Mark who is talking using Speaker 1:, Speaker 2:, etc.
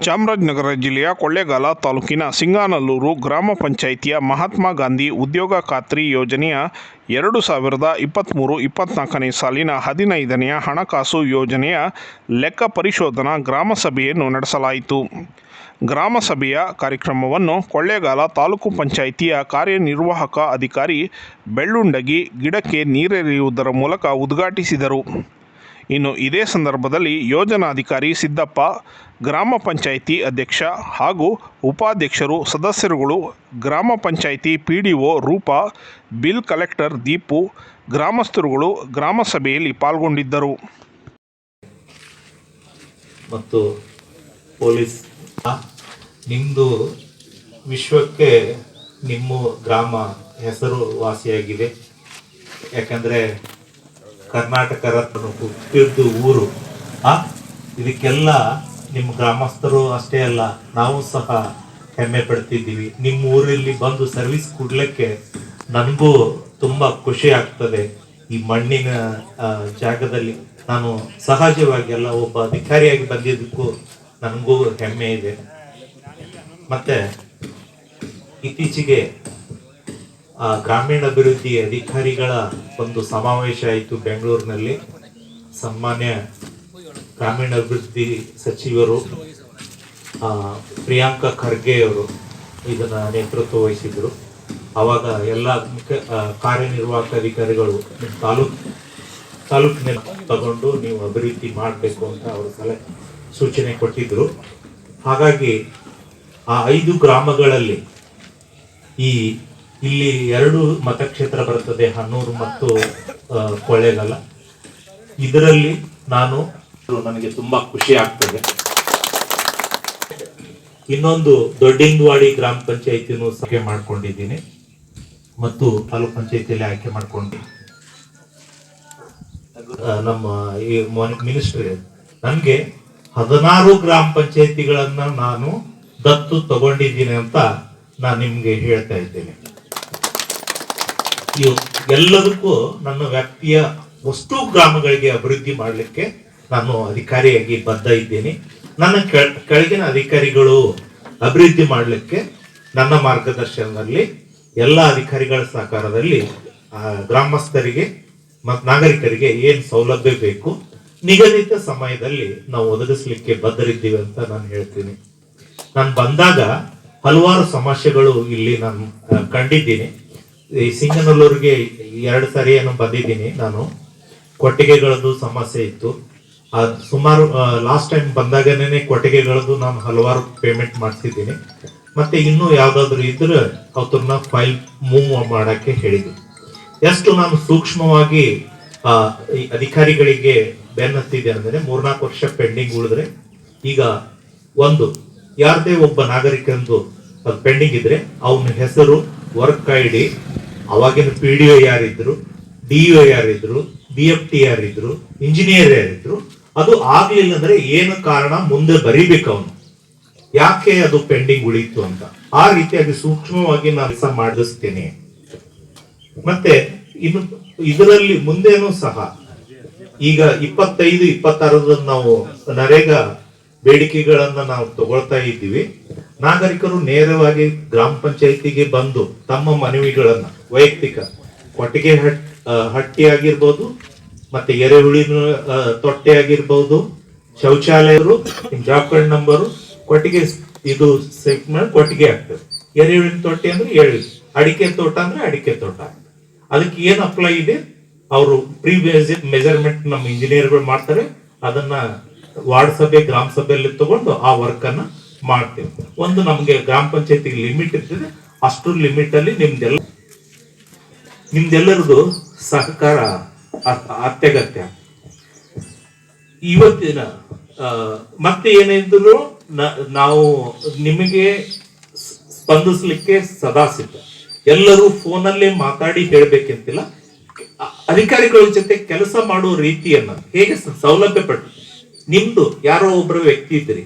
Speaker 1: ಚಾಮರಾಜನಗರ ಜಿಲ್ಲೆಯ ಕೊಳ್ಳೇಗಾಲ ತಾಲೂಕಿನ ಸಿಂಗಾನಲ್ಲೂರು ಗ್ರಾಮ ಪಂಚಾಯಿತಿಯ ಮಹಾತ್ಮ ಗಾಂಧಿ ಉದ್ಯೋಗ ಖಾತ್ರಿ ಯೋಜನೆಯ ಎರಡು ಸಾವಿರದ ಇಪ್ಪತ್ತ್ಮೂರು ಇಪ್ಪತ್ತ್ನಾಲ್ಕನೇ ಸಾಲಿನ ಹದಿನೈದನೆಯ ಹಣಕಾಸು ಯೋಜನೆಯ ಲೆಕ್ಕ ಪರಿಶೋಧನಾ ಗ್ರಾಮ ಸಭೆಯನ್ನು ನಡೆಸಲಾಯಿತು. ಗ್ರಾಮ ಸಭೆಯ ಕಾರ್ಯಕ್ರಮವನ್ನು ಕೊಳ್ಳೇಗಾಲ ತಾಲೂಕು ಪಂಚಾಯಿತಿಯ ಕಾರ್ಯನಿರ್ವಾಹಕ ಅಧಿಕಾರಿ ಬೆಳ್ಳುಂಡಗಿ ಗಿಡಕ್ಕೆ ನೀರೆರೆಯುವುದರ ಮೂಲಕ ಉದ್ಘಾಟಿಸಿದರು. ಇನ್ನು ಇದೇ ಸಂದರ್ಭದಲ್ಲಿ ಯೋಜನಾಧಿಕಾರಿ ಸಿದ್ದಪ್ಪ, ಗ್ರಾಮ ಪಂಚಾಯಿತಿ ಅಧ್ಯಕ್ಷ ಹಾಗೂ ಉಪಾಧ್ಯಕ್ಷರು ಸದಸ್ಯರುಗಳು, ಗ್ರಾಮ panchayat P D O Rupa, bill collector Deepu, ಗ್ರಾಮಸ್ಥರುಗಳು ಗ್ರಾಮ ಸಭೆಯಲ್ಲಿ ಪಾಲ್ಗೊಂಡಿದ್ದರು.
Speaker 2: ಮತ್ತು ಪೊಲೀಸ್ ನಿಮ್ಮದು ವಿಶ್ವಕ್ಕೆ ನಿಮ್ಮ ಗ್ರಾಮ ಹೆಸರು ವಾಸಿಯಾಗಿದೆ ಯಾಕಂದರೆ ಕರ್ನಾಟಕ ರತ್ನ ಹುಟ್ಟಿದ್ದು ಊರು. ಆ? ಇದಕ್ಕೆಲ್ಲ ನಿಮ್ಮ ಗ್ರಾಮಸ್ಥರು ಅಷ್ಟೇ ಅಲ್ಲ, ನಾವು ಸಹ ಹೆಮ್ಮೆ ಪಡ್ತಿದ್ದೀವಿ. ನಿಮ್ಮ ಊರಲ್ಲಿ ಬಂದು ಸರ್ವಿಸ್ ಕೊಡ್ಲಿಕ್ಕೆ ನನಗೂ ತುಂಬ ಖುಷಿ ಆಗ್ತದೆ. ಈ ಮಣ್ಣಿನ ಜಾಗದಲ್ಲಿ ನಾನು ಸಹಜವಾಗಿ ಎಲ್ಲ ಒಬ್ಬ ಅಧಿಕಾರಿಯಾಗಿ ಬಂದಿದ್ದಕ್ಕೂ ನನಗೂ ಹೆಮ್ಮೆ ಇದೆ. ಮತ್ತೆ ಇತ್ತೀಚೆಗೆ ಗ್ರಾಮೀಣಾಭಿವೃದ್ಧಿ ಅಧಿಕಾರಿಗಳ ಒಂದು ಸಮಾವೇಶ ಆಯಿತು ಬೆಂಗಳೂರಿನಲ್ಲಿ. ಗ್ರಾಮೀಣ ಗ್ರಾಮೀಣಾಭಿವೃದ್ಧಿ ಸಚಿವರು ಪ್ರಿಯಾಂಕಾ ಖರ್ಗೆ ಅವರು ಇದನ್ನ ನೇತೃತ್ವ ವಹಿಸಿದರು. ಅವಾಗ ಎಲ್ಲ ಮುಖ್ಯ ಕಾರ್ಯನಿರ್ವಾಹಕ ಅಧಿಕಾರಿಗಳು ತಾಲೂಕ್, ತಾಲೂಕಿನ ತಗೊಂಡು ನೀವು ಅಭಿವೃದ್ಧಿ ಮಾಡಬೇಕು ಅಂತ ಅವರು ಸಲಹೆ, ಸೂಚನೆ ಕೊಟ್ಟಿದ್ದರು ಹಾಗಾಗಿ ಆ ಐದು ಗ್ರಾಮಗಳಲ್ಲಿ ಈ ಇಲ್ಲಿ ಎರಡು ಮತಕ್ಷೇತ್ರ ಬರುತ್ತದೆ, ಹನ್ನೂರು ಮತ್ತು ಕೊಳ್ಳೇಗಾಲ. ಇದರಲ್ಲಿ ನಾನು ನನಗೆ ತುಂಬಾ ಖುಷಿ ಆಗ್ತದೆ. ಇನ್ನೊಂದು ದೊಡ್ಡಿಂಗ್ವಾಡಿ ಗ್ರಾಮ ಪಂಚಾಯತಿನೂ ಸಭೆ ಮಾಡ್ಕೊಂಡಿದ್ದೀನಿ. ಮತ್ತು ತಾಲೂಕ್ ಪಂಚಾಯತಿಯಲ್ಲಿ ಆಯ್ಕೆ ಮಾಡ್ಕೊಂಡು ನಮ್ಮ ಈ ಮಿನಿಸ್ಟ್ರಿ ನನಗೆ ಹದಿನಾರು ಗ್ರಾಮ ಪಂಚಾಯತಿಗಳನ್ನ ನಾನು ದತ್ತು ತಗೊಂಡಿದ್ದೀನಿ ಅಂತ ನಾನು ನಿಮ್ಗೆ ಹೇಳ್ತಾ ಇದ್ದೇನೆ. ಇವು ಎಲ್ಲದಕ್ಕೂ ನನ್ನ ವ್ಯಾಪ್ತಿಯ ವಸ್ತು ಗ್ರಾಮಗಳಿಗೆ ಅಭಿವೃದ್ಧಿ ಮಾಡಲಿಕ್ಕೆ ನಾನು ಅಧಿಕಾರಿಯಾಗಿ ಬದ್ಧ ಇದ್ದೇನೆ. ನನ್ನ ಕೆಳ- ಕೆಳಗಿನ ಅಧಿಕಾರಿಗಳು ಅಭಿವೃದ್ಧಿ ಮಾಡಲಿಕ್ಕೆ ನನ್ನ ಮಾರ್ಗದರ್ಶನದಲ್ಲಿ, ಎಲ್ಲ ಅಧಿಕಾರಿಗಳ ಸಹಕಾರದಲ್ಲಿ ಗ್ರಾಮಸ್ಥರಿಗೆ ಮತ್ತು ನಾಗರಿಕರಿಗೆ ಏನು ಸೌಲಭ್ಯ ಬೇಕು, ನಿಗದಿತ ಸಮಯದಲ್ಲಿ ನಾವು ಒದಗಿಸ್ಲಿಕ್ಕೆ ಬದ್ಧರಿದ್ದೀವಿ ಅಂತ ನಾನು ಹೇಳ್ತೀನಿ. ನಾನು ಬಂದಾಗ ಹಲವಾರು ಸಮಸ್ಯೆಗಳು ಇಲ್ಲಿ ನಾನು ಕಂಡಿದ್ದೀನಿ. ಈ ಸಿಂಗನಲ್ಲೂರಿಗೆ ಎರಡು ಸಾರಿ ಏನೋ ಬಂದಿದ್ದೀನಿ ನಾನು. ಕೊಟ್ಟಿಗೆಗಳದ್ದು ಸಮಸ್ಯೆ ಇತ್ತು. ಅದು ಸುಮಾರು ಲಾಸ್ಟ್ ಟೈಮ್ ಬಂದಾಗನೇ ಕೊಟ್ಟಿಗೆಗಳದ್ದು ನಾನು ಹಲವಾರು ಪೇಮೆಂಟ್ ಮಾಡ್ತಿದ್ದೀನಿ ಮತ್ತೆ ಇನ್ನೂ ಯಾವ್ದಾದ್ರು ಇದ್ರೆ ಅವ್ರನ್ನ ಫೈಲ್ ಮೂವ್ ಮಾಡಕ್ಕೆ ಹೇಳಿದ್ವಿ ಎಷ್ಟು ನಾನು ಸೂಕ್ಷ್ಮವಾಗಿ ಆ, ಅಧಿಕಾರಿಗಳಿಗೆ ಬೆನ್ನತ್ತಿದೆ ಅಂದ್ರೆ ಮೂರ್ನಾಲ್ಕು ವರ್ಷ ಪೆಂಡಿಂಗ್ ಉಳಿದ್ರೆ ಈಗ ಒಂದು ಯಾರದೇ ಒಬ್ಬ ನಾಗರಿಕಂದು ಪೆಂಡಿಂಗ್ ಇದ್ರೆ ಅವನ ಹೆಸರು ವರ್ಕ್ ಐ ಡಿ ಅವಾಗಿನ ಪಿ ಡಿ ಒ ಯಾರಿದ್ರು, ಡಿ ಒ ಯಾರಿದ್ರು, ಬಿ ಎಫ್ ಟಿ ಯಾರಿದ್ರು, ಇಂಜಿನಿಯರ್ ಯಾರಿದ್ರು, ಅದು ಆಗ್ಲಿಲ್ಲ ಅಂದ್ರೆ ಏನು ಕಾರಣ? ಮುಂದೆ ಬರೀಬೇಕು ಅವನು. ಯಾಕೆ ಅದು ಪೆಂಡಿಂಗ್ ಉಳಿತು ಅಂತ? ಆ ರೀತಿಯಾಗಿ ಸೂಕ್ಷ್ಮವಾಗಿ ನಾನು ಮಾಡಿಸ್ತೇನೆ. ಮತ್ತೆ ಇನ್ನು ಇದರಲ್ಲಿ ಮುಂದೇನು ಸಹ, ಈಗ ಇಪ್ಪತ್ತೈದು ಇಪ್ಪತ್ತಾರದ ನಾವು ನರೇಗಾ ಬೇಡಿಕೆಗಳನ್ನ ನಾವು ತಗೊಳ್ತಾ ಇದ್ದೀವಿ. ನಾಗರಿಕರು ನೇರವಾಗಿ ಗ್ರಾಮ ಪಂಚಾಯಿತಿಗೆ ಬಂದು ತಮ್ಮ ಮನವಿಗಳನ್ನ ವೈಯಕ್ತಿಕ ಕೊಟ್ಟಿಗೆ ಹಟ್ ಹಟ್ಟಿ ಆಗಿರ್ಬೋದು ಮತ್ತೆ ಎರೆಹುಳಿನ ತೊಟ್ಟೆ ಆಗಿರ್ಬೋದು ಶೌಚಾಲಯರು ಜಾಬ್ ಕಾರ್ಡ್ ನಂಬರು ಕೊಟ್ಟಿಗೆ ಇದು ಸೆಟ್ ಮಾಡಿ, ಕೊಟ್ಟಿಗೆ ಆಗ್ತದೆ ಎರೆಹುಳಿನ ತೊಟ್ಟೆ ಅಂದ್ರೆ ಎಳ್ಳಿ ಅಡಿಕೆ ತೋಟ ಅಂದ್ರೆ ಅಡಿಕೆ ತೋಟ. ಅದಕ್ಕೆ ಏನ್ ಅಪ್ಲೈ ಇದೆ? ಅವರು ಪ್ರೀ ಮೆಜರ್ಮೆಂಟ್ ನಮ್ಮ ಇಂಜಿನಿಯರ್ಗಳು ಮಾಡ್ತಾರೆ. ಅದನ್ನ ವಾರ್ಡ್ ಸಭೆ, ಗ್ರಾಮ ಸಭೆಯಲ್ಲಿ ತಗೊಂಡು ಆ ವರ್ಕ್ ಅನ್ನ ಮಾಡ್ತೇವೆ. ಒಂದು ನಮ್ಗೆ ಗ್ರಾಮ ಪಂಚಾಯತಿಗೆ ಲಿಮಿಟ್ ಇರ್ತದೆ, ಅಷ್ಟು ಲಿಮಿಟ್ ಅಲ್ಲಿ ನಿಮ್ದೆಲ್ಲ ನಿಮ್ದೆಲ್ಲರದು ಸಹಕಾರ ಅತ್ಯಗತ್ಯ. ಇವತ್ತಿನ ಮತ್ತೆ ಏನಿದ್ರು ನಾವು ನಿಮಗೆ ಸ್ಪಂದಿಸಲಿಕ್ಕೆ ಸದಾ ಸಿದ್ಧ. ಎಲ್ಲರೂ ಫೋನಲ್ಲೇ ಮಾತಾಡಿ ಹೇಳ್ಬೇಕಂತಿಲ್ಲ. ಅಧಿಕಾರಿಗಳ ಜೊತೆ ಕೆಲಸ ಮಾಡುವ ರೀತಿಯನ್ನ ಹೇಗೆ ಸೌಲಭ್ಯ ಪಟ್ಟು ನಿಮ್ದು ಯಾರೋ ಒಬ್ಬರು ವ್ಯಕ್ತಿ ಇದ್ರಿ